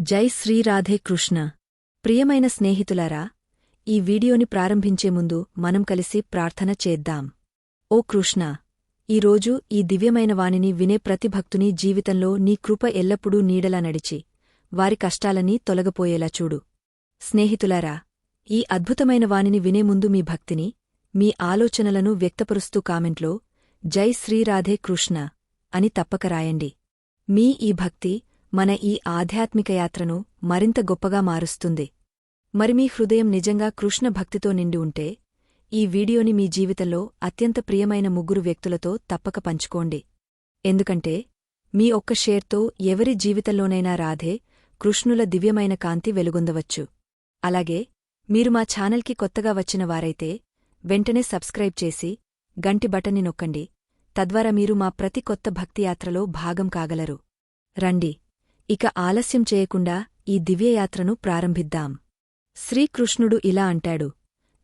జై శ్రీరాధే కృష్ణ. ప్రియమైన స్నేహితులారా ఈ వీడియోని ప్రారంభించే ముందు మనం కలిసి ప్రార్థన చేద్దాం. ఓ కృష్ణ ఈరోజు ఈ దివ్యమైన వాణిని వినే ప్రతి భక్తుని జీవితంలో నీ కృప ఎల్లప్పుడూ నీడలా నడిచి వారి కష్టాలన్నీ తొలగపోయేలా చూడు. స్నేహితులారా ఈ అద్భుతమైన వాణిని వినే ముందు మీ భక్తిని మీ ఆలోచనలను వ్యక్తపరుస్తూ కామెంట్లో జై శ్రీరాధే కృష్ణ అని తప్పక రాయండి. మీ ఈ భక్తి మన ఈ ఆధ్యాత్మిక యాత్రను మరింత గొప్పగా మారుస్తుంది. మరి మీ హృదయం నిజంగా కృష్ణ భక్తితో నిండి ఉంటే ఈ వీడియోని మీ జీవితంలో అత్యంత ప్రియమైన ముగ్గురు వ్యక్తులతో తప్పక పంచుకోండి. ఎందుకంటే మీ ఒక్క షేర్తో ఎవరి జీవితంలోనైనా రాధే కృష్ణుల దివ్యమైన కాంతి వెలుగొందవచ్చు. అలాగే మీరు మా ఛానల్కి కొత్తగా వచ్చిన వారైతే వెంటనే సబ్స్క్రైబ్ చేసి గంటి బటన్ని నొక్కండి. తద్వారా మీరు మా ప్రతి కొత్త భక్తియాత్రలో భాగం కాగలరు. రండి. ఇక ఆలస్యం చేయకుండా ఈ దివ్యయాత్రను ప్రారంభిద్దాం. శ్రీకృష్ణుడు ఇలా అంటాడు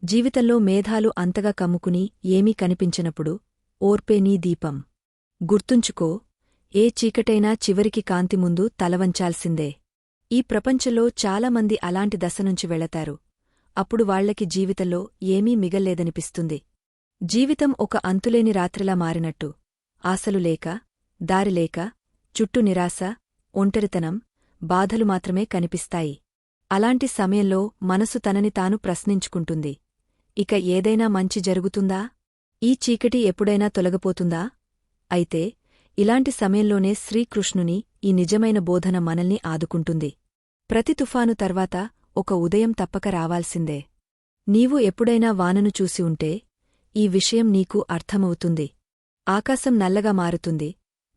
జీవితంలో మేధాలు అంతగా కమ్ముకుని ఏమీ కనిపించినప్పుడు ఓర్పే నీ దీపం. గుర్తుంచుకో ఏ చీకటైనా చివరికి కాంతి ముందు తలవంచాల్సిందే. ఈ ప్రపంచంలో చాలామంది అలాంటి దశనుంచి వెళతారు. అప్పుడు వాళ్ళకి జీవితంలో ఏమీ మిగల్లేదనిపిస్తుంది. జీవితం ఒక అంతులేని రాత్రిలా మారినట్టు. ఆశలు లేక దారిలేక చుట్టూ నిరాశ ఒంటరితనం బాధలు మాత్రమే కనిపిస్తాయి. అలాంటి సమయంలో మనసు తనని తాను ప్రశ్నించుకుంటుంది. ఇక ఏదైనా మంచి జరుగుతుందా? ఈ చీకటి ఎప్పుడైనా తొలగపోతుందా? అయితే ఇలాంటి సమయంలోనే శ్రీకృష్ణుని ఈ నిజమైన బోధన మనల్ని ఆదుకుంటుంది. ప్రతి తుఫాను తర్వాత ఒక ఉదయం తప్పక రావాల్సిందే. నీవు ఎప్పుడైనా వానను చూసి ఉంటే ఈ విషయం నీకు అర్థమవుతుంది. ఆకాశం నల్లగా మారుతుంది.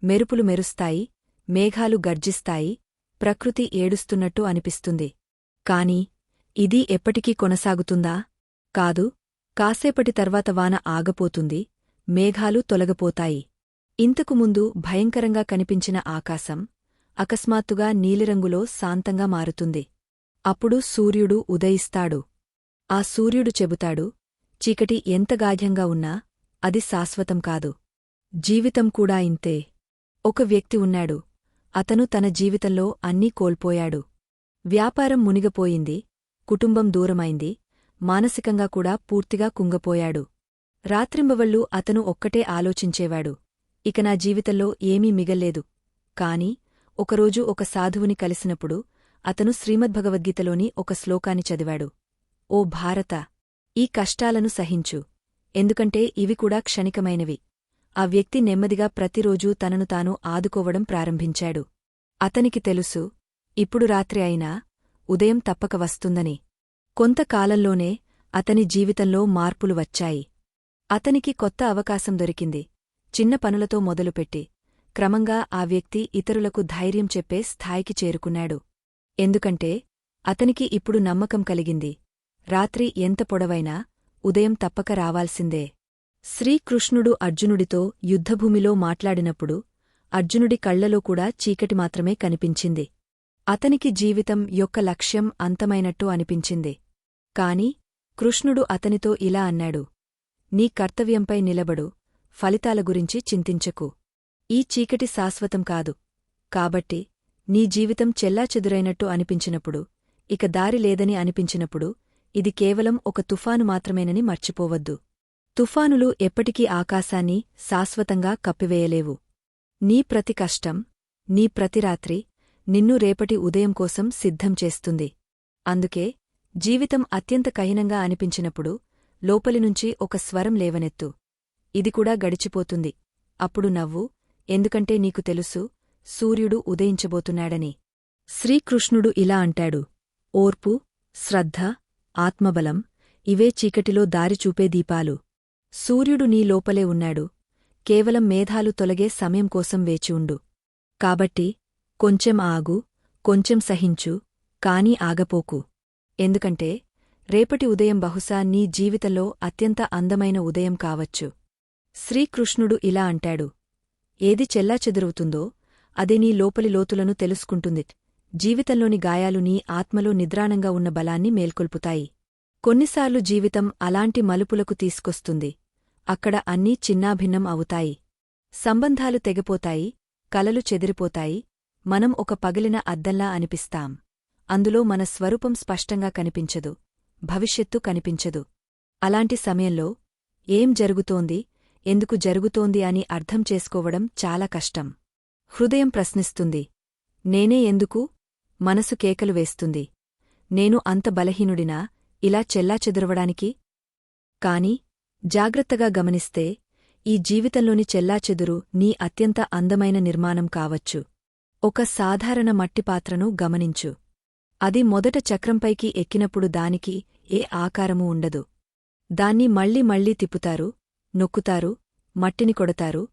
మెరుపులు మెరుస్తాయి. మేఘాలు గర్జిస్తాయి ప్రకృతి ఏడుస్తున్నట్టు అనిపిస్తుంది. కాని ఇది ఎప్పటికీ కొనసాగుతుందా? కాదు కాసేపటి తర్వాత వాన ఆగపోతుంది మేఘాలు తొలగపోతాయి. ఇంతకు ముందు భయంకరంగా కనిపించిన ఆకాశం అకస్మాత్తుగా నీలిరంగులో శాంతంగా మారుతుంది. అప్పుడు సూర్యుడు ఉదయిస్తాడు. ఆ సూర్యుడు చెబుతాడు చీకటి ఎంత గాఢ్యంగా ఉన్నా అది శాశ్వతం కాదు. జీవితం కూడా ఇంతే. ఒక వ్యక్తి ఉన్నాడు అతను తన జీవితంలో అన్నీ కోల్పోయాడు. వ్యాపారం మునిగపోయింది కుటుంబం దూరమైంది మానసికంగా కూడా పూర్తిగా కుంగపోయాడు. రాత్రింబవళ్ళు అతను ఒక్కటే ఆలోచించేవాడు. ఇక నా జీవితంలో ఏమీ మిగల్లేదు. కాని ఒకరోజు ఒక సాధువుని కలిసినప్పుడు అతను శ్రీమద్భగవద్గీతలోని ఒక శ్లోకాన్ని చదివాడు. ఓ భారత ఈ కష్టాలను సహించు. ఎందుకంటే ఇవి కూడా క్షణికమైనవి. ఆ వ్యక్తి నెమ్మదిగా ప్రతిరోజూ తనను తాను ఆదుకోవడం ప్రారంభించాడు. అతనికి తెలుసు ఇప్పుడు రాత్రి అయినా ఉదయం తప్పక వస్తుందని. కొంతకాలంలోనే అతని జీవితంలో మార్పులు వచ్చాయి. అతనికి కొత్త అవకాశం దొరికింది. చిన్న పనులతో మొదలుపెట్టి క్రమంగా ఆ వ్యక్తి ఇతరులకు ధైర్యం చెప్పే స్థాయికి చేరుకున్నాడు. ఎందుకంటే అతనికి ఇప్పుడు నమ్మకం కలిగింది. రాత్రి ఎంత పొడవైనా ఉదయం తప్పక రావాల్సిందే. శ్రీకృష్ణుడు అర్జునుడితో యుద్ధభూమిలో మాట్లాడినప్పుడు అర్జునుడి కళ్ళలో కూడా చీకటి మాత్రమే కనిపించింది. అతనికి జీవితం యొక్క లక్ష్యం అంతమైనట్టు అనిపించింది. కాని కృష్ణుడు అతనితో ఇలా అన్నాడు నీ కర్తవ్యంపై నిలబడు ఫలితాల గురించి చింతించకు. ఈ చీకటి శాశ్వతం కాదు. కాబట్టి నీ జీవితం చెల్లాచెదురైనట్టు అనిపించినప్పుడు ఇక దారి లేదని అనిపించినప్పుడు ఇది కేవలం ఒక తుఫాను మాత్రమేనని మర్చిపోవద్దు. తుఫానులు ఎప్పటికీ ఆకాశాన్ని శాశ్వతంగా కప్పివేయలేవు. నీ ప్రతి కష్టం నీ ప్రతి రాత్రి నిన్ను రేపటి ఉదయం కోసం సిద్ధం చేస్తుంది. అందుకే జీవితం అత్యంత కఠినంగా అనిపించినప్పుడు లోపలినుంచి ఒక స్వరం లేవనెత్తు. ఇది కూడా గడిచిపోతుంది. అప్పుడు నవ్వు ఎందుకంటే నీకు తెలుసు సూర్యుడు ఉదయించబోతున్నాడని. శ్రీకృష్ణుడు ఇలా అంటాడు. ఓర్పు శ్రద్ధ ఆత్మబలం ఇవే చీకటిలో దారిచూపే దీపాలు. సూర్యుడు నీ లోపలే ఉన్నాడు. కేవలం మేధాలు తొలగే సమయం కోసం వేచివుండు కాబట్టి కొంచెం ఆగు కొంచెం సహించు కాని ఆగపోకు. ఎందుకంటే రేపటి ఉదయం బహుశా నీ జీవితంలో అత్యంత అందమైన ఉదయం కావచ్చు. శ్రీకృష్ణుడు ఇలా అంటాడు. ఏది చెల్లాచెదురవుతుందో అదే నీ లోపలి లోతులను తెలుసుకుంటుంది. జీవితంలోని గాయాలు నీ ఆత్మలో నిద్రాణంగా ఉన్న బలాన్ని మేల్కొల్పుతాయి. కొన్నిసార్లు జీవితం అలాంటి మలుపులకు తీసుకొస్తుంది. అక్కడ అన్నీ చిన్నాభిన్నం అవుతాయి. సంబంధాలు తెగపోతాయి కలలు చెదిరిపోతాయి మనం ఒక పగిలిన అద్దంలా అనిపిస్తాం. అందులో మన స్వరూపం స్పష్టంగా కనిపించదు భవిష్యత్తు కనిపించదు. అలాంటి సమయంలో ఏం జరుగుతోంది ఎందుకు జరుగుతోంది అని అర్థం చేసుకోవడం చాలా కష్టం. హృదయం ప్రశ్నిస్తుంది. నేనే ఎందుకు? మనసు కేకలు వేస్తుంది. నేను అంత బలహీనుడినా ఇలా చెల్లాచెదురవడానికి కాని జాగ్రత్తగా గమనిస్తే ఈ జీవితంలోని చెల్లాచెదురు నీ అత్యంత అందమైన నిర్మాణం కావచ్చు. ఒక సాధారణ మట్టిపాత్రను గమనించు. అది మొదట చక్రంపైకి ఎక్కినప్పుడు దానికి ఏ ఆకారమూ ఉండదు. దాన్ని మళ్ళీ మళ్ళీ తిప్పుతారు నొక్కుతారు మట్టిని కొడతారు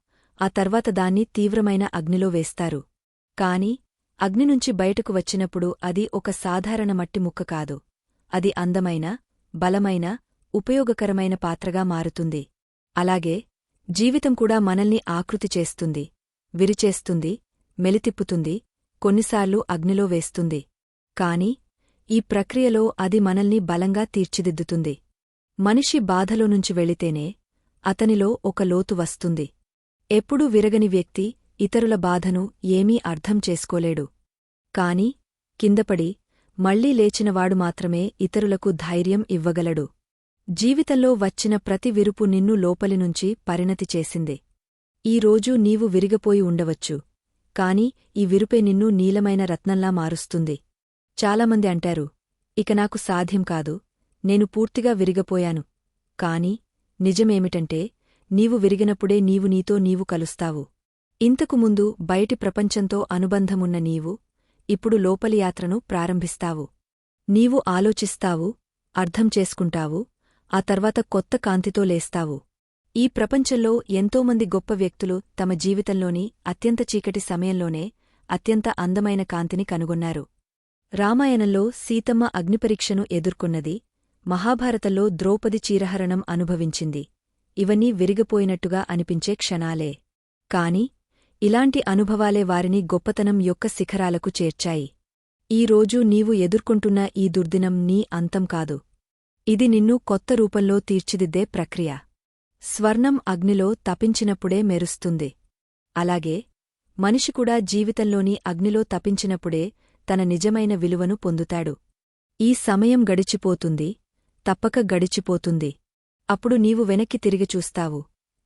ఆ తర్వాత దాన్ని తీవ్రమైన అగ్నిలో వేస్తారు. కాని అగ్ని నుంచి బయటకు వచ్చినప్పుడు అది ఒక సాధారణ మట్టి ముక్క కాదు. అది అందమైన బలమైన ఉపయోగకరమైన పాత్రగా మారుతుంది. అలాగే జీవితం కూడా మనల్ని ఆకృతి చేస్తుంది విరిచేస్తుంది మెలితిప్పుతుంది కొన్నిసార్లు అగ్నిలో వేస్తుంది. కాని ఈ ప్రక్రియలో అది మనల్ని బలంగా తీర్చిదిద్దుతుంది. మనిషి బాధలో నుంచి వెళితేనే అతనిలో ఒక లోతు వస్తుంది. ఎప్పుడూ విరగని వ్యక్తి ఇతరుల బాధను ఏమీ అర్థం చేసుకోలేడు. కాని కిందపడి మళ్ళీ లేచినవాడు మాత్రమే ఇతరులకు ధైర్యం ఇవ్వగలడు. జీవితంలో వచ్చిన ప్రతి విరుపు నిన్ను లోపలినుంచి పరిణతి చేసింది. ఈరోజు నీవు విరిగపోయి ఉండవచ్చు. కాని ఈ విరుపే నిన్ను నీలమైన రత్నంలా మారుస్తుంది. చాలామంది అంటారు ఇక నాకు సాధ్యం కాదు నేను పూర్తిగా విరిగపోయాను. కాని నిజమేమిటంటే నీవు విరిగినప్పుడే నీవు నీతో నీవు కలుస్తావు. ఇంతకు ముందు బయటి ప్రపంచంతో అనుబంధమున్న నీవు ఇప్పుడు లోపలి యాత్రను ప్రారంభిస్తావు. నీవు ఆలోచిస్తావు అర్థం చేసుకుంటావు ఆ తర్వాత కొత్త కాంతితో లేస్తావు. ఈ ప్రపంచంలో ఎంతోమంది గొప్ప వ్యక్తులు తమ జీవితంలోని అత్యంత చీకటి సమయంలోనే అత్యంత అందమైన కాంతిని కనుగొన్నారు. రామాయణంలో సీతమ్మ అగ్నిపరీక్షను ఎదుర్కొన్నది మహాభారతంలో ద్రౌపది చీరహరణం అనుభవించింది. ఇవన్నీ విరిగిపోయినట్టుగా అనిపించే క్షణాలే. కాని ఇలాంటి అనుభవాలే వారిని గొప్పతనం యొక్క శిఖరాలకు చేర్చాయి. ఈరోజు నీవు ఎదుర్కొంటున్న ఈ దుర్దినం నీ అంతం కాదు. ఇది నిన్ను కొత్త రూపంలో తీర్చిదిద్దే ప్రక్రియ. స్వర్ణం అగ్నిలో తపించినప్పుడే మెరుస్తుంది. అలాగే మనిషి కూడా జీవితంలోని అగ్నిలో తపించినప్పుడే తన నిజమైన విలువను పొందుతాడు. ఈ సమయం గడిచిపోతుంది తప్పక గడిచిపోతుంది. అప్పుడు నీవు వెనక్కి తిరిగి చూస్తావు.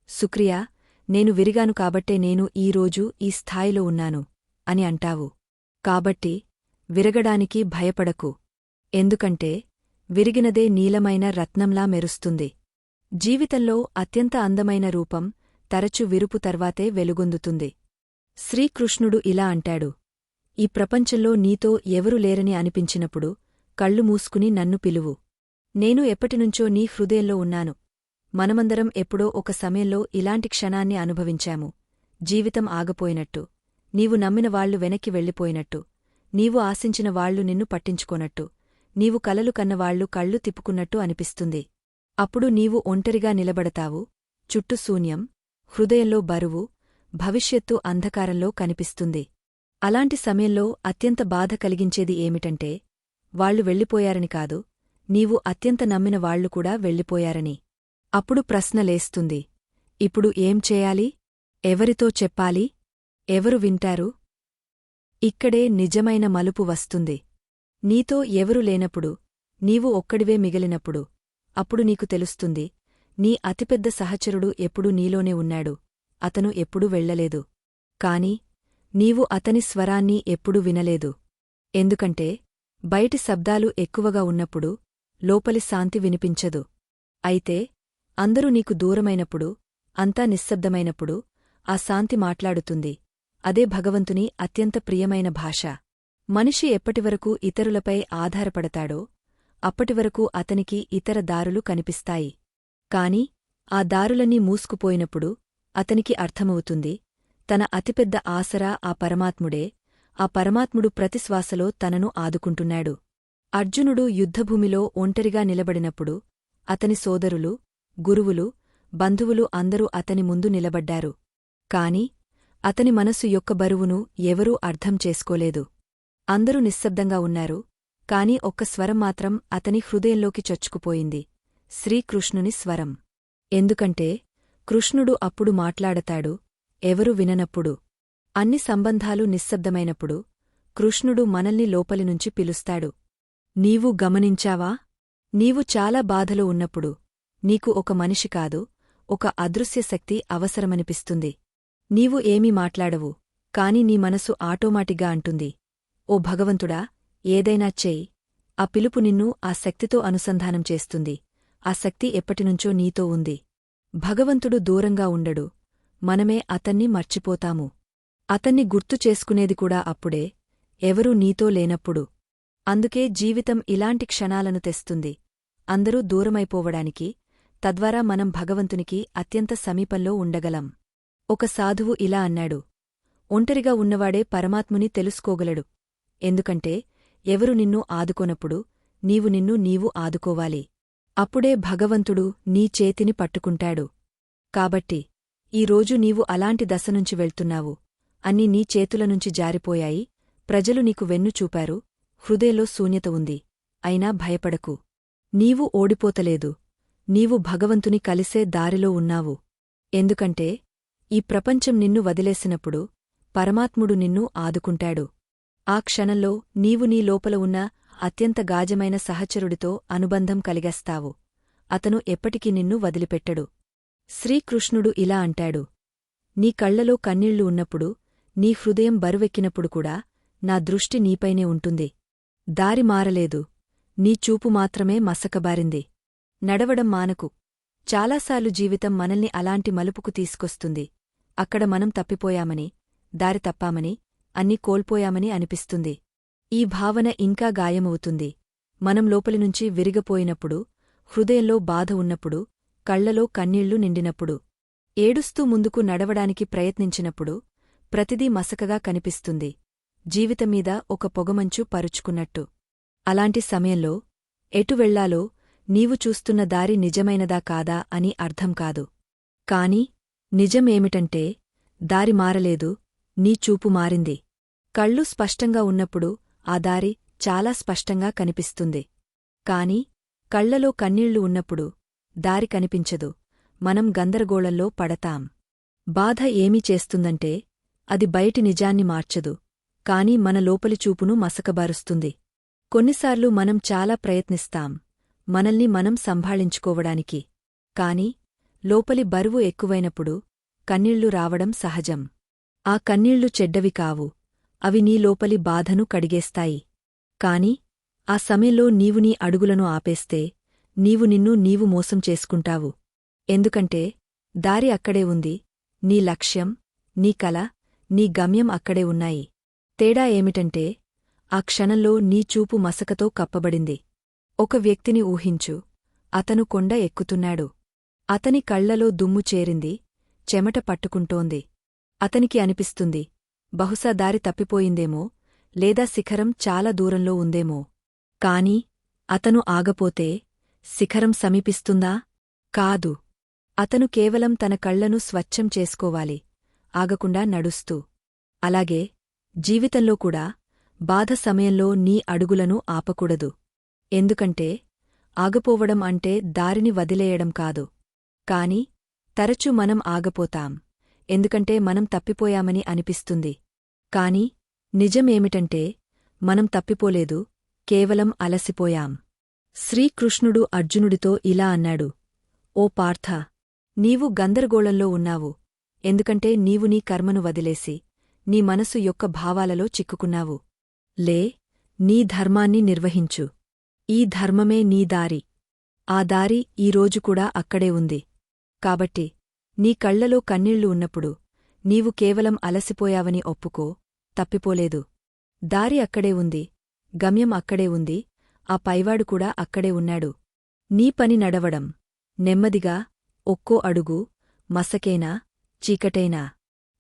సుక్రియా నేను విరిగాను కాబట్టే నేను ఈరోజు ఈ స్థాయిలో ఉన్నాను అని అంటావు. కాబట్టి విరగడానికి భయపడకు. ఎందుకంటే విరిగినదే నీలమైన రత్నంలా మెరుస్తుంది. జీవితంలో అత్యంత అందమైన రూపం తరచు విరుపు తర్వాతే వెలుగొందుతుంది. శ్రీకృష్ణుడు ఇలా అంటాడు. ఈ ప్రపంచంలో నీతో ఎవరు లేరని అనిపించినప్పుడు కళ్ళు మూసుకుని నన్ను పిలువు. నేను ఎప్పటినుంచో నీ హృదయంలో ఉన్నాను. మనమందరం ఎప్పుడో ఒక సమయంలో ఇలాంటి క్షణాన్ని అనుభవించాము. జీవితం ఆగపోయినట్టు. నీవు నమ్మిన వాళ్ళు వెనక్కి వెళ్ళిపోయినట్టు. నీవు ఆశించిన వాళ్ళు నిన్ను పట్టించుకోనట్టు. నీవు కలలు కన్నవాళ్ళు కళ్ళు తిప్పుకున్నట్టు అనిపిస్తుంది. అప్పుడు నీవు ఒంటరిగా నిలబడతావు. చుట్టూ శూన్యం హృదయంలో బరువు భవిష్యత్తు అంధకారంలో కనిపిస్తుంది. అలాంటి సమయంలో అత్యంత బాధ కలిగించేది ఏమిటంటే వాళ్ళు వెళ్ళిపోయారని కాదు నీవు అత్యంత నమ్మిన వాళ్ళు కూడా వెళ్ళిపోయారని. అప్పుడు ప్రశ్నలేస్తుంది ఇప్పుడు ఏం చేయాలి? ఎవరితో చెప్పాలి? ఎవరు వింటారు? ఇక్కడే నిజమైన మలుపు వస్తుంది. నీతో ఎవరు లేనప్పుడు నీవు ఒక్కడివే మిగిలినప్పుడు అప్పుడు నీకు తెలుస్తుంది నీ అతిపెద్ద సహచరుడు ఎప్పుడూ నీలోనే ఉన్నాడు అతను ఎప్పుడూ వెళ్ళలేదు కాని నీవు అతని స్వరాన్ని ఎప్పుడూ వినలేదు. ఎందుకంటే బయటి శబ్దాలు ఎక్కువగా ఉన్నప్పుడు లోపలి శాంతి వినిపించదు. అయితే అందరూ నీకు దూరమైనప్పుడు అంతా నిశ్శబ్దమైనప్పుడు ఆ శాంతి మాట్లాడుతుంది. అదే భగవంతుని అత్యంత ప్రియమైన భాష. మనిషి ఎప్పటివరకు ఇతరులపై ఆధారపడతాడో అప్పటివరకు అతనికి ఇతర దారులు కనిపిస్తాయి. కాని ఆ దారులన్నీ మూసుకుపోయినప్పుడు అతనికి అర్థమవుతుంది తన అతిపెద్ద ఆసరా ఆ పరమాత్ముడే ఆ పరమాత్ముడు ప్రతిశ్వాసలో తనను ఆదుకుంటున్నాడు. అర్జునుడు యుద్ధభూమిలో ఒంటరిగా నిలబడినప్పుడు అతని సోదరులు గురువులు బంధువులు అందరూ అతని ముందు నిలబడ్డారు. కాని అతని మనస్సు యొక్క బరువును ఎవరూ అర్థం చేసుకోలేదు. అందరూ నిశ్శబ్దంగా ఉన్నారు. కాని ఒక్క స్వరం మాత్రం అతని హృదయంలోకి చొచ్చుకుపోయింది. శ్రీకృష్ణుని స్వరం. ఎందుకంటే కృష్ణుడు అప్పుడు మాట్లాడతాడు ఎవరు విననప్పుడు. అన్ని సంబంధాలు నిశ్శబ్దమైనప్పుడు కృష్ణుడు మనల్ని లోపలినుంచి పిలుస్తాడు. నీవు గమనించావా? నీవు చాలా బాధలో ఉన్నప్పుడు నీకు ఒక మనిషి కాదు ఒక అదృశ్య శక్తి అవసరమనిపిస్తుంది. నీవు ఏమీ మాట్లాడవు కాని నీ మనసు ఆటోమాటిగ్గా అంటుంది. ఓ భగవంతుడా ఏదైనా చేయి. ఆ పిలుపు నిన్ను ఆ శక్తితో అనుసంధానం చేస్తుంది. ఆ శక్తి ఎప్పటినుంచో నీతో ఉంది. భగవంతుడు దూరంగా ఉండడు. మనమే అతన్ని మర్చిపోతాము. అతన్ని గుర్తు చేసుకునేది కూడా అప్పుడే. ఎవరూ నీతో లేనప్పుడు. అందుకే జీవితం ఇలాంటి క్షణాలను తెస్తుంది. అందరూ దూరమైపోవడానికి తద్వారా మనం భగవంతునికి అత్యంత సమీపంలో ఉండగలం. ఒక సాధువు ఇలా అన్నాడు. ఒంటరిగా ఉన్నవాడే పరమాత్ముని తెలుసుకోగలడు. ఎందుకంటే ఎవరు నిన్ను ఆదుకోనప్పుడు నీవు నిన్ను నీవు ఆదుకోవాలి. అప్పుడే భగవంతుడు నీ చేతిని పట్టుకుంటాడు. కాబట్టి ఈరోజు నీవు అలాంటి దశనుంచి వెళ్తున్నావు. అన్ని నీ చేతులనుంచి జారిపోయాయి. ప్రజలు నీకు వెన్ను చూపారు. హృదయలో శూన్యత ఉంది. అయినా భయపడకు. నీవు ఓడిపోతలేదు. నీవు భగవంతుని కలిసే దారిలో ఉన్నావు. ఎందుకంటే ఈ ప్రపంచం నిన్ను వదిలేసినప్పుడు పరమాత్ముడు నిన్ను ఆదుకుంటాడు. ఆ క్షణంలో నీవు నీ లోపల ఉన్న అత్యంత గాజమైన సహచరుడితో అనుబంధం కలిగేస్తావు. అతను ఎప్పటికీ నిన్ను వదిలిపెట్టడు. శ్రీకృష్ణుడు ఇలా అంటాడు. నీ కళ్ళలో కన్నీళ్ళు ఉన్నప్పుడు నీ హృదయం బరువెక్కినప్పుడు కూడా నా దృష్టి నీపైనే ఉంటుంది. దారి మారలేదు. నీ చూపు మాత్రమే మసకబారింది. నడవడం మానకు. చాలాసార్లు జీవితం మనల్ని అలాంటి మలుపుకు తీసుకొస్తుంది. అక్కడ మనం తప్పిపోయామని దారి తప్పామని అన్ని కోల్పోయామని అనిపిస్తుంది. ఈ భావన ఇంకా గాయమవుతుంది. మనం లోపలినుంచి విరిగపోయినప్పుడు హృదయంలో బాధ ఉన్నప్పుడు కళ్ళలో కన్నీళ్ళు నిండినప్పుడు ఏడుస్తూ ముందుకు నడవడానికి ప్రయత్నించినప్పుడు ప్రతిదీ మసకగా కనిపిస్తుంది. జీవితమీద ఒక పొగమంచు పరుచుకున్నట్టు. అలాంటి సమయంలో ఎటు వెళ్ళాలో నీవు చూస్తున్న దారి నిజమైనదా కాదా అని అర్థం కాదు. కాని నిజమేమిటంటే దారి మారలేదు నీ చూపు మారింది. కళ్ళు స్పష్టంగా ఉన్నప్పుడు ఆ దారి చాలా స్పష్టంగా కనిపిస్తుంది. కాని కళ్ళలో కన్నీళ్ళు ఉన్నప్పుడు దారి కనిపించదు. మనం గందరగోళంలో పడతాం. బాధ ఏమీ చేస్తుందంటే అది బయటి నిజాన్ని మార్చదు. కాని మన లోపలి చూపును మసకబారుస్తుంది. కొన్నిసార్లు మనం చాలా ప్రయత్నిస్తాం. మనల్ని మనం సంభాళించుకోవడానికి. కాని లోపలి బరువు ఎక్కువైనప్పుడు కన్నీళ్ళు రావడం సహజం. ఆ కన్నీళ్ళు చెడ్డవి కావు. అవి నీ లోపలి బాధను కడిగేస్తాయి. కాని ఆ సమయంలో నీవు నీ అడుగులను ఆపేస్తే నీవు నిన్ను నీవు మోసం చేసుకుంటావు. ఎందుకంటే దారి అక్కడే ఉంది. నీ లక్ష్యం నీ కల నీ గమ్యం అక్కడే ఉన్నాయి. తేడా ఏమిటంటే ఆ క్షణంలో నీ చూపు మసకతో కప్పబడింది. ఒక వ్యక్తిని ఊహించు. అతను కొండ ఎక్కుతున్నాడు. అతని కళ్ళలో దుమ్ము చేరింది. చెమట పట్టుకుంటోంది. అతనికి అనిపిస్తుంది. బహుశా దారి తప్పిపోయిందేమో లేదా శిఖరం చాలా దూరంలో ఉందేమో. కాని అతను ఆగపోతే శిఖరం సమీపిస్తుందా? కాదు. అతను కేవలం తన కళ్ళను స్వచ్ఛం చేసుకోవాలి ఆగకుండా నడుస్తూ. అలాగే జీవితంలో కూడా బాధ సమయంలో నీ అడుగులను ఆపకూడదు. ఎందుకంటే ఆగపోవడం అంటే దారిని వదిలేయడం కాదు. కాని తరచు మనం ఆగపోతాం. ఎందుకంటే మనం తప్పిపోయామని అనిపిస్తుంది. కాని నిజమేమిటంటే మనం తప్పిపోలేదు కేవలం అలసిపోయాం. శ్రీకృష్ణుడు అర్జునుడితో ఇలా అన్నాడు ఓ పార్థ నీవు గందరగోళంలో ఉన్నావు. ఎందుకంటే నీవు నీ కర్మను వదిలేసి నీ మనసు యొక్క భావాలలో చిక్కుకున్నావు. లే నీ ధర్మాన్ని నిర్వహించు. ఈ ధర్మమే నీ దారి. ఆ దారి ఈరోజు కూడా అక్కడే ఉంది. కాబట్టి నీ కళ్ళలో కన్నీళ్ళు ఉన్నప్పుడు నీవు కేవలం అలసిపోయావని ఒప్పుకో తప్పిపోలేదు. దారి అక్కడే ఉంది గమ్యం అక్కడే ఉంది ఆ పైవాడు కూడా అక్కడే ఉన్నాడు. నీ పని నడవడం నెమ్మదిగా ఒక్కో అడుగు మసకేనా చీకటైనా?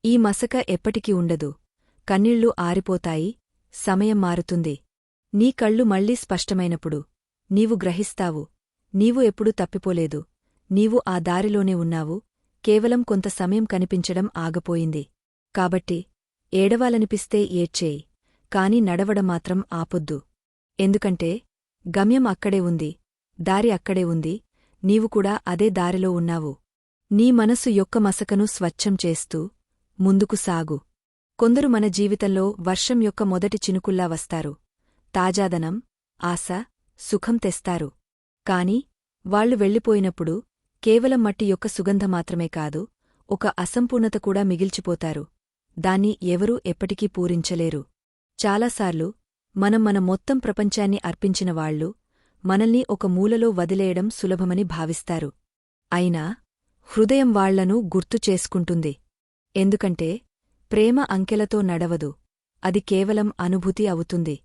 ఈ మసక ఎప్పటికీ ఉండదు. కన్నీళ్ళు ఆరిపోతాయి సమయం మారుతుంది. నీ కళ్ళు మళ్ళీ స్పష్టమైనప్పుడు నీవు గ్రహిస్తావు నీవు ఎప్పుడూ తప్పిపోలేదు నీవు ఆ దారిలోనే ఉన్నావు కేవలం కొంత సమయం కనిపించడం ఆగపోయింది. కాబట్టి ఏడవాలనిపిస్తే ఏడ్చేయి కాని నడవడం మాత్రం ఆపొద్దు. ఎందుకంటే గమ్యం అక్కడే ఉంది దారి అక్కడే ఉంది నీవు కూడా అదే దారిలో ఉన్నావు. నీ మనసు యొక్క మసకను స్వచ్ఛం చేస్తూ ముందుకు సాగు. కొందరు మన జీవితంలో వర్షం యొక్క మొదటి చినుకుల్లా వస్తారు. తాజాదనం ఆశ సుఖం తెస్తారు. కాని వాళ్ళు వెళ్ళిపోయినప్పుడు కేవలం మట్టి యొక్క సుగంధ మాత్రమే కాదు ఒక అసంపూర్ణత కూడా మిగిల్చిపోతారు. దాన్ని ఎవరూ ఎప్పటికీ పూరించలేరు. చాలాసార్లు మనం మన మొత్తం ప్రపంచాన్ని అర్పించిన వాళ్ళు మనల్ని ఒక మూలలో వదిలేయడం సులభమని భావిస్తారు. అయినా హృదయం వాళ్ళను గుర్తు చేసుకుంటుంది. ఎందుకంటే ప్రేమ అంకెలతో నడవదు. అది కేవలం అనుభూతి అవుతుంది.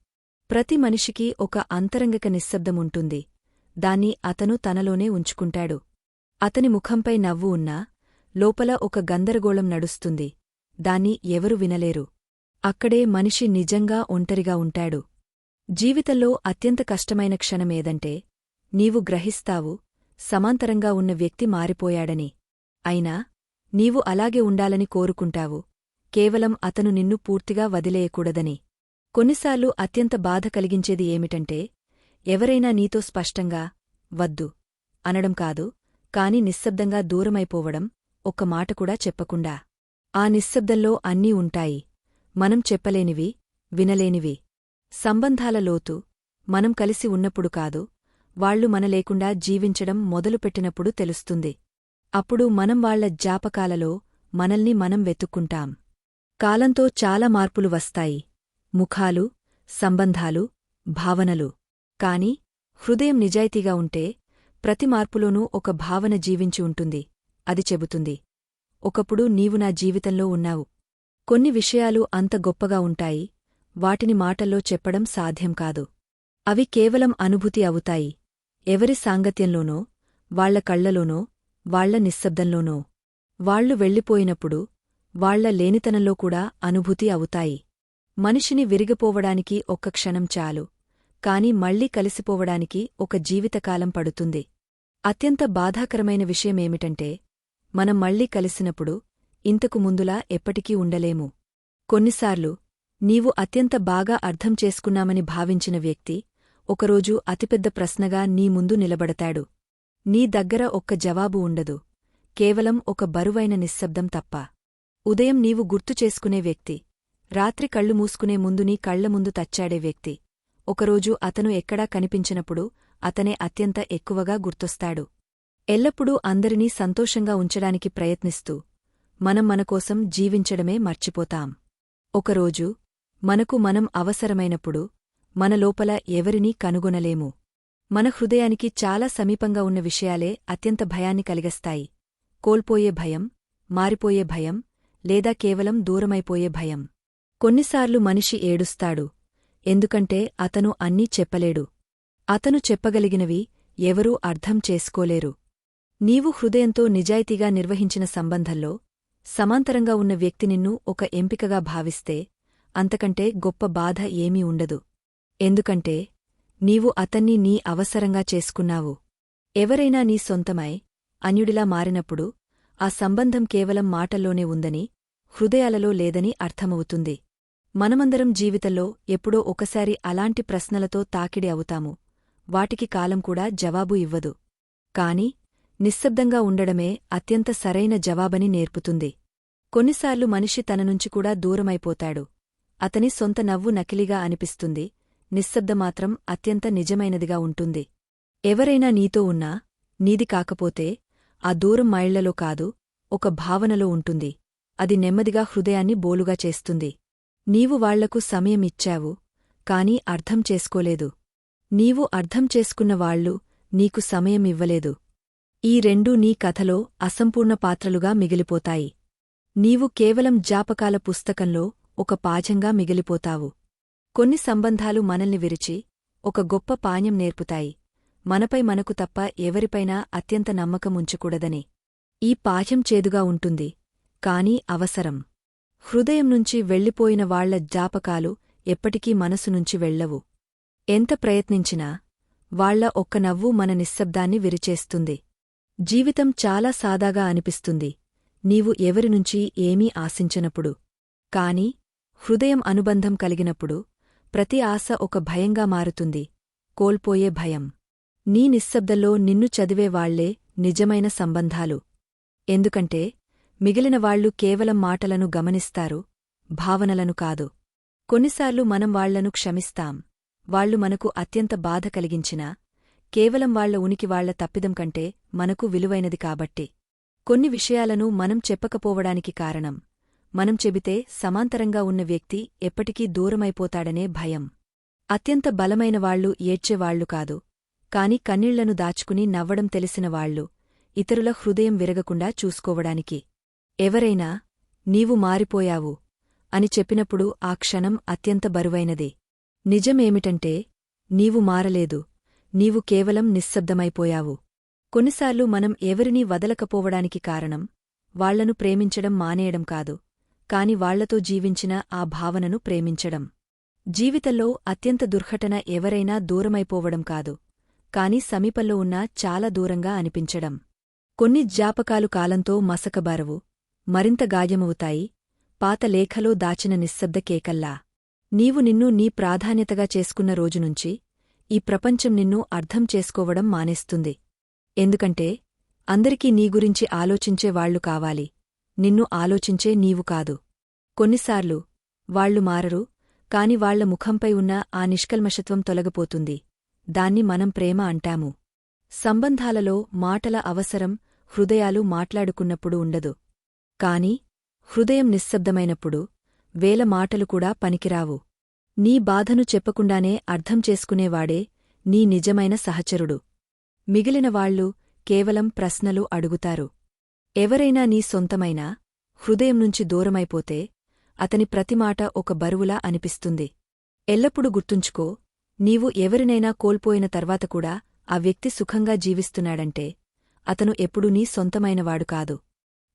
ప్రతి మనిషికి ఒక అంతరంగిక నిశ్శబ్దముంటుంది దాన్ని అతను తనలోనే ఉంచుకుంటాడు. అతని ముఖంపై నవ్వు ఉన్నా లోపల ఒక గందరగోళం నడుస్తుంది. దాన్ని ఎవరు వినలేరు. అక్కడే మనిషి నిజంగా ఒంటరిగా ఉంటాడు. జీవితంలో అత్యంత కష్టమైన క్షణమేదంటే నీవు గ్రహిస్తావు సమాంతరంగా ఉన్న వ్యక్తి మారిపోయాడని. అయినా నీవు అలాగే ఉండాలని కోరుకుంటావు. కేవలం అతను నిన్ను పూర్తిగా వదిలేయకూడదని. కొన్నిసార్లు అత్యంత బాధ కలిగించేది ఏమిటంటే ఎవరైనా నీతో స్పష్టంగా వద్దు అనడం కాదు కాని నిశ్శబ్దంగా దూరమైపోవడం ఒక్క మాట కూడా చెప్పకుండా. ఆ నిశ్శబ్దంలో అన్నీ ఉంటాయి. మనం చెప్పలేనివి వినలేనివి. సంబంధాల లోతు మనం కలిసి ఉన్నప్పుడు కాదు వాళ్ళు మన లేకుండా జీవించడం మొదలుపెట్టినప్పుడు తెలుస్తుంది. అప్పుడు మనం వాళ్ళ జాపకాలలో మనల్ని మనం వెతుక్కుంటాం. కాలంతో చాలా మార్పులు వస్తాయి. ముఖాలు సంబంధాలు భావనలు. కాని హృదయం నిజాయితీగా ఉంటే ప్రతి మార్పులోనూ ఒక భావన జీవించి ఉంటుంది. అది చెబుతుంది. ఒకప్పుడు నీవు నా జీవితంలో ఉన్నావు. కొన్ని విషయాలు అంత గొప్పగా ఉంటాయి. వాటిని మాటల్లో చెప్పడం సాధ్యం కాదు. అవి కేవలం అనుభూతి అవుతాయి. ఎవరి సాంగత్యంలోనో వాళ్ళ కళ్ళలోనో వాళ్ళ నిశ్శబ్దంలోనో. వాళ్ళు వెళ్ళిపోయినప్పుడు వాళ్ళ లేనితనంలో కూడా అనుభూతి అవుతాయి. మనిషిని విరిగిపోవడానికి ఒక్క క్షణం చాలు. కాని మళ్ళీ కలిసిపోవడానికి ఒక జీవితకాలం పడుతుంది. అత్యంత బాధాకరమైన విషయమేమిటంటే మనం మళ్ళీ కలిసినప్పుడు ఇంతకు ముందులా ఎప్పటికీ ఉండలేము. కొన్నిసార్లు నీవు అత్యంత బాగా అర్థం చేసుకున్నామని భావించిన వ్యక్తి ఒకరోజు అతిపెద్ద ప్రశ్నగా నీ ముందు నిలబడతాడు. నీ దగ్గర ఒక్క జవాబు ఉండదు. కేవలం ఒక బరువైన నిశ్శబ్దం తప్ప. ఉదయం నీవు గుర్తు చేసుకునే వ్యక్తి రాత్రి కళ్ళు మూసుకునే ముందు నీ కళ్ళ ముందు తచ్చాడే వ్యక్తి ఒకరోజు అతను ఎక్కడా కనిపించినప్పుడు అతనే అత్యంత ఎక్కువగా గుర్తొస్తాడు. ఎల్లప్పుడూ అందరినీ సంతోషంగా ఉంచడానికి ప్రయత్నిస్తూ మనం మనకోసం జీవించడమే మర్చిపోతాం. ఒకరోజు మనకు మనం అవసరమైనప్పుడు మన లోపల ఎవరినీ కనుగొనలేము. మన హృదయానికి చాలా సమీపంగా ఉన్న విషయాలే అత్యంత భయాన్ని కలిగస్తాయి. కోల్పోయే భయం మారిపోయే భయం లేదా కేవలం దూరమైపోయే భయం. కొన్నిసార్లు మనిషి ఏడుస్తాడు ఎందుకంటే అతను అన్నీ చెప్పలేడు. అతను చెప్పగలిగినవి ఎవరూ అర్థం చేసుకోలేరు. నీవు హృదయంతో నిజాయితీగా నిర్వహించిన సంబంధంలో సమాంతరంగా ఉన్న వ్యక్తి నిన్ను ఒక ఎంపికగా భావిస్తే అంతకంటే గొప్ప బాధ ఏమీ ఉండదు. ఎందుకంటే నీవు అతన్ని నీ అవసరంగా చేసుకున్నావు. ఎవరైనా నీ సొంతమై అన్యుడిలా మారినప్పుడు ఆ సంబంధం కేవలం మాటల్లోనే ఉందని హృదయాలలో లేదని అర్థమవుతుంది. మనమందరం జీవితంలో ఎప్పుడో ఒకసారి అలాంటి ప్రశ్నలతో తాకిడి అవుతాము. వాటికి కాలం కూడా జవాబు ఇవ్వదు. కాని నిశ్శబ్దంగా ఉండడమే అత్యంత సరైన జవాబని నేర్పుతుంది. కొన్నిసార్లు మనిషి తననుంచి కూడా దూరమైపోతాడు. అతని సొంత నవ్వు నకిలిగా అనిపిస్తుంది. నిశ్శబ్దమాత్రం అత్యంత నిజమైనదిగా ఉంటుంది. ఎవరైనా నీతో ఉన్నా నీది కాకపోతే ఆ దూరం మైళ్ళలో కాదు ఒక భావనలో ఉంటుంది. అది నెమ్మదిగా హృదయాన్ని బోలుగా చేస్తుంది. నీవు వాళ్ళకు సమయం ఇచ్చావు కాని అర్థం చేసుకోలేదు. నీవు అర్థం చేసుకున్నవాళ్ళు నీకు సమయం ఇవ్వలేదు ఈ రెండూ నీ కథలో అసంపూర్ణ పాత్రలుగా మిగిలిపోతాయి. నీవు కేవలం జాపకాల పుస్తకంలో ఒక పాజంగా మిగిలిపోతావు. కొన్ని సంబంధాలు మనల్ని విరిచి ఒక గొప్ప పాణ్యం నేర్పుతాయి. మనపై మనకు తప్ప ఎవరిపైనా అత్యంత నమ్మకముంచకూడదని. ఈ పాఠ్యం చేదుగా ఉంటుంది కాని అవసరం. హృదయం నుంచి వెళ్ళిపోయిన వాళ్ళ జాపకాలు ఎప్పటికీ మనసు నుంచి వెళ్ళవు ఎంత ప్రయత్నించినా వాళ్ళ ఒక్క నవ్వు మన నిశ్శబ్దాన్ని విరిచేస్తుంది. జీవితం చాలా సాదాగా అనిపిస్తుంది. నీవు ఎవరినుంచి ఏమీ ఆశించనప్పుడు. కాని హృదయం అనుబంధం కలిగినప్పుడు ప్రతి ఆశ ఒక భయంగా మారుతుంది. కోల్పోయే భయం. నీ నిశ్శబ్దంలో నిన్ను చదివేవాళ్ళే నిజమైన సంబంధాలు. ఎందుకంటే మిగిలిన వాళ్ళు కేవలం మాటలను గమనిస్తారు భావనలను కాదు. కొన్నిసార్లు మనం వాళ్ళను క్షమిస్తాం. వాళ్ళు మనకు అత్యంత బాధ కలిగించినా కేవలం వాళ్ళ ఉనికి వాళ్ళ తప్పిదం కంటే మనకు విలువైనది కాబట్టి. కొన్ని విషయాలను మనం చెప్పకపోవడానికి కారణం మనం చెబితే సమాంతరంగా ఉన్న వ్యక్తి ఎప్పటికీ దూరమైపోతాడనే భయం. అత్యంత బలమైన వాళ్ళు ఏడ్చేవాళ్ళు కాదు కాని కన్నీళ్ళను దాచుకుని నవ్వడం తెలిసిన వాళ్ళు ఇతరుల హృదయం విరగకుండా చూసుకోవడానికి. ఎవరైనా నీవు మారిపోయావు అని చెప్పినప్పుడు ఆ క్షణం అత్యంత బరువైనది. నిజమేమిటంటే నీవు మారలేదు నీవు కేవలం నిశ్శబ్దమైపోయావు. కొన్నిసార్లు మనం ఎవరినీ వదలకపోవడానికి కారణం వాళ్ళను ప్రేమించడం మానేయడం కాదు కాని వాళ్ళతో జీవించిన ఆ భావనను ప్రేమించడం. జీవితంలో అత్యంత దుర్ఘటన ఎవరైనా దూరమైపోవడం కాదు కాని సమీపంలో ఉన్నా చాలా దూరంగా అనిపించడం. కొన్ని జ్ఞాపకాలు కాలంతో మసకబారవు మరింత గాయమవుతాయి పాత లేఖలో దాచిన నిశ్శబ్ద కేకల్లా. నీవు నిన్ను నీ ప్రాధాన్యతగా చేసుకున్న రోజునుంచి ఈ ప్రపంచం నిన్ను అర్థం చేసుకోవడం మానేస్తుంది. ఎందుకంటే అందరికీ నీ గురించి ఆలోచించే వాళ్ళు కావాలి. నిన్ను ఆలోచించే నీవు కాదు. కొన్నిసార్లు వాళ్ళు మారరు కాని వాళ్ళ ముఖంపై ఉన్న ఆ నిష్కల్మషత్వం తొలగిపోతుంది. దాన్ని మనం ప్రేమ అంటాము. సంబంధాలలో మాటల అవసరం హృదయాలు మాట్లాడుకున్నప్పుడు ఉండదు. కాని హృదయం నిశ్శబ్దమైనప్పుడు వేల మాటలు కూడా పనికిరావు. నీ బాధను చెప్పకుండానే అర్థం చేసుకునేవాడే నీ నిజమైన సహచరుడు. మిగిలినవాళ్ళు కేవలం ప్రశ్నలు అడుగుతారు. ఎవరైనా నీ సొంతమైనా హృదయం నుంచి దూరమైపోతే అతని ప్రతిమాట ఒక బరువులా అనిపిస్తుంది. ఎల్లప్పుడూ గుర్తుంచుకో నీవు ఎవరినైనా కోల్పోయిన తర్వాత కూడా ఆ వ్యక్తి సుఖంగా జీవిస్తున్నాడంటే అతను ఎప్పుడూ నీ సొంతమైనవాడు కాదు.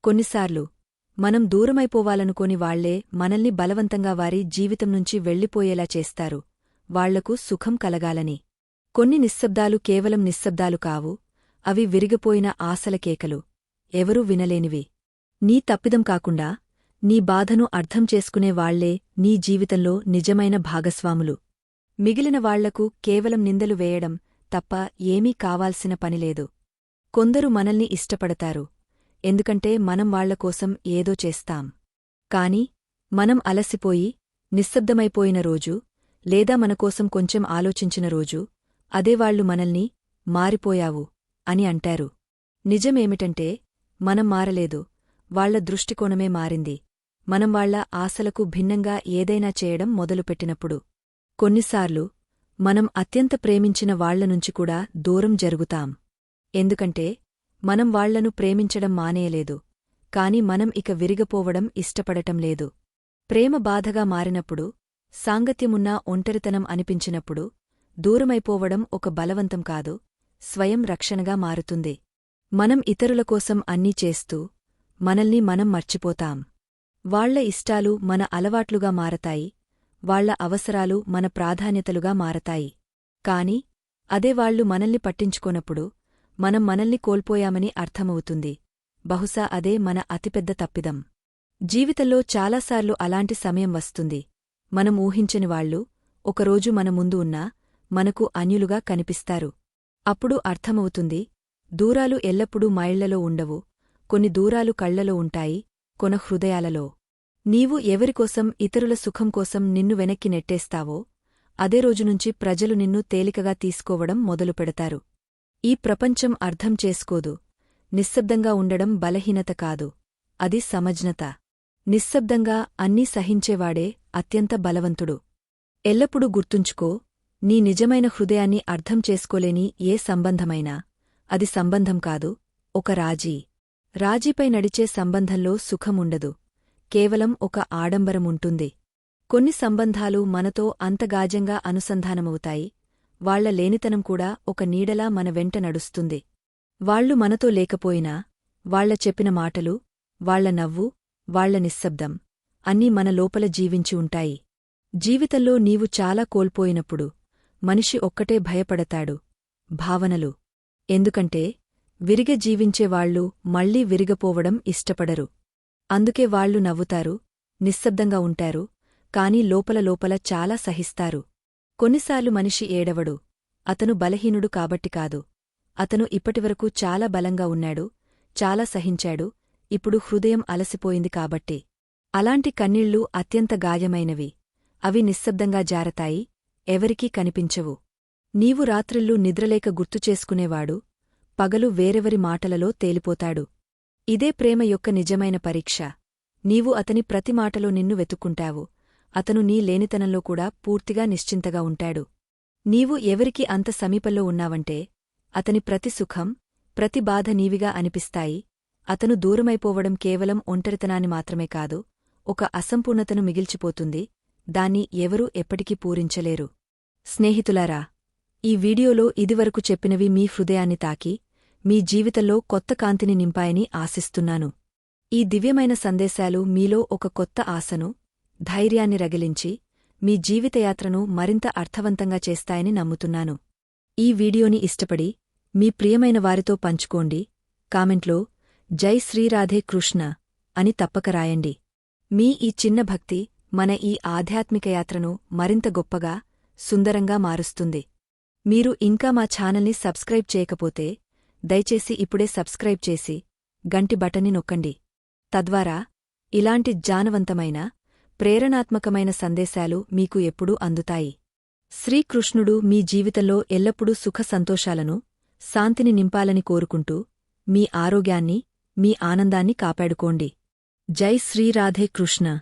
కొన్నిసార్లు మనం దూరమైపోవాలనుకోని వాళ్ళే మనల్ని బలవంతంగా వారి జీవితం నుంచి వెళ్ళిపోయేలా చేస్తారు. వాళ్ళకు సుఖం కలగాలని. కొన్ని నిశ్శబ్దాలు కేవలం నిశ్శబ్దాలు కావు. అవి విరిగిపోయిన ఆశల కేకలు. ఎవరూ వినలేనివి. నీ తప్పిదం కాకుండా నీ బాధను అర్థం చేసుకునే వాళ్ళే నీ జీవితంలో నిజమైన భాగస్వాములు. మిగిలిన వాళ్ళకు కేవలం నిందలు వేయడం తప్ప ఏమీ కావాల్సిన పనిలేదు కొందరు మనల్ని ఇష్టపడతారు. ఎందుకంటే మనం వాళ్ళకోసం ఏదో చేస్తాం. కాని మనం అలసిపోయి నిశ్శబ్దమైపోయిన రోజు లేదా మనకోసం కొంచెం ఆలోచించిన రోజు అదేవాళ్ళు మనల్ని మారిపోయావు అని అంటారు. నిజమేమిటంటే మనం మారలేదు వాళ్ళ దృష్టికోణమే మారింది. మనం వాళ్ళ ఆశలకు భిన్నంగా ఏదైనా చేయడం మొదలుపెట్టినప్పుడు. కొన్నిసార్లు మనం అత్యంత ప్రేమించిన వాళ్ళనుంచి కూడా దూరం జరుగుతాం. ఎందుకంటే మనం వాళ్ళను ప్రేమించడం మానేయలేదు. కాని మనం ఇక విరిగపోవడం ఇష్టపడటం లేదు. ప్రేమ బాధగా మారినప్పుడు సాంగత్యమున్నా ఒంటరితనం అనిపించినప్పుడు దూరమైపోవడం ఒక బలవంతం కాదు స్వయం రక్షణగా మారుతుంది. మనం ఇతరుల కోసం అన్నీ చేస్తూ మనల్ని మనం మర్చిపోతాం. వాళ్ళ ఇష్టాలు మన అలవాట్లుగా మారతాయి వాళ్ళ అవసరాలు మన ప్రాధాన్యతలుగా మారతాయి. కాని అదే వాళ్ళు మనల్ని పట్టించుకోనప్పుడు మనం మనల్ని కోల్పోయామని అర్థమవుతుంది. బహుశా అదే మన అతిపెద్ద తప్పిదం. జీవితంలో చాలాసార్లు అలాంటి సమయం వస్తుంది. మనం ఊహించని వాళ్ళు ఒకరోజు మన ముందు ఉన్నా మనకు అన్యులుగా కనిపిస్తారు. అప్పుడు అర్థమవుతుంది దూరాలు ఎల్లప్పుడూ మైళ్ళలో ఉండవు కొన్ని దూరాలు కళ్ళలో ఉంటాయి కొన హృదయాలలో. నీవు ఎవరికోసం ఇతరుల సుఖం కోసం నిన్ను వెనక్కి నెట్టేస్తావో అదే రోజునుంచి ప్రజలు నిన్ను తేలికగా తీసుకోవడం మొదలుపెడతారు. ఈ ప్రపంచం అర్థం చేసుకోదు. నిశ్శబ్దంగా ఉండడం బలహీనత కాదు. అది సమజ్ఞత. నిశ్శబ్దంగా అన్నీ సహించేవాడే అత్యంత బలవంతుడు. ఎల్లప్పుడూ గుర్తుంచుకో నీ నిజమైన హృదయాన్ని అర్థం చేసుకోలేని ఏ సంబంధమైనా. అది సంబంధం కాదు ఒక రాజీ. రాజీపై నడిచే సంబంధంలో సుఖముండదు కేవలం ఒక ఆడంబరముంటుంది కొన్ని సంబంధాలు మనతో అంతగాజంగా అనుసంధానమవుతాయి. వాళ్ళ లేనితనం కూడా ఒక నీడలా మన వెంట నడుస్తుంది. వాళ్ళు మనతో లేకపోయినా వాళ్ళ చెప్పిన మాటలు వాళ్ళ నవ్వు వాళ్ళ నిశ్శబ్దం అన్నీ మన లోపల జీవించి ఉంటాయి. జీవితంలో నీవు చాలా కోల్పోయినప్పుడు మనిషి ఒక్కటే భయపడతాడు. భావనలు. ఎందుకంటే విరిగ జీవించేవాళ్ళు మళ్ళీ విరిగపోవడం ఇష్టపడరు. అందుకే వాళ్ళు నవ్వుతారు నిశ్శబ్దంగా ఉంటారు కాని లోపల లోపల చాలా సహిస్తారు. కొన్నిసార్లు మనిషి ఏడవడు. అతను బలహీనుడు కాబట్టి కాదు. అతను ఇప్పటివరకు చాలా బలంగా ఉన్నాడు చాలా సహించాడు ఇప్పుడు హృదయం అలసిపోయింది కాబట్టి. అలాంటి కన్నీళ్ళు అత్యంత గాయమైనవి. అవి నిశ్శబ్దంగా జారతాయి ఎవరికీ కనిపించవు. నీవు రాత్రిళ్ళు నిద్రలేక గుర్తుచేసుకునేవాడు పగలు వేరెవరి మాటలలో తేలిపోతాడు. ఇదే ప్రేమ యొక్క నిజమైన పరీక్ష. నీవు అతని ప్రతి మాటలో నిన్ను వెతుక్కుంటావు. అతను నీ లేనితనంలో కూడా పూర్తిగా నిశ్చింతగా ఉంటాడు. నీవు ఎవరికి అంత సమీపంలో ఉన్నావంటే అతని ప్రతి సుఖం ప్రతి బాధ నీవిగా అనిపిస్తాయి. అతను దూరమైపోవడం కేవలం ఒంటరితనాన్ని మాత్రమే కాదు ఒక అసంపూర్ణతను మిగిల్చిపోతుంది దాన్ని ఎవరూ ఎప్పటికీ పూరించలేరు. స్నేహితులారా ఈ వీడియోలో ఇదివరకు చెప్పినవి మీ హృదయాన్ని తాకి మీ జీవితంలో కొత్త కాంతిని నింపాయని ఆశిస్తున్నాను. ఈ దివ్యమైన సందేశాలు మీలో ఒక కొత్త ఆశను ధైర్యాన్ని రగిలించి మీ జీవితయాత్రను మరింత అర్థవంతంగా చేస్తాయని నమ్ముతున్నాను. ఈ వీడియోని ఇష్టపడి మీ ప్రియమైన వారితో పంచుకోండి. కామెంట్లో జై శ్రీరాధే కృష్ణ అని తప్పక రాయండి. మీ ఈ చిన్న భక్తి మన ఈ ఆధ్యాత్మిక యాత్రను మరింత గొప్పగా సుందరంగా మారుస్తుంది. మీరు ఇంకా మా ఛానల్ని సబ్స్క్రైబ్ చేయకపోతే దయచేసి ఇప్పుడే సబ్స్క్రైబ్ చేసి గంటి బటన్ని నొక్కండి. తద్వారా ఇలాంటి జానవంతమైన ప్రేరణాత్మకమైన సందేశాలు మీకు ఎప్పుడూ అందుతాయి. శ్రీకృష్ణుడు మీ జీవితంలో ఎల్లప్పుడూ సుఖ సంతోషాలను శాంతిని నింపాలని కోరుకుంటూ మీ ఆరోగ్యాన్ని మీ ఆనందాన్ని కాపాడుకోండి. జై శ్రీరాధే కృష్ణ.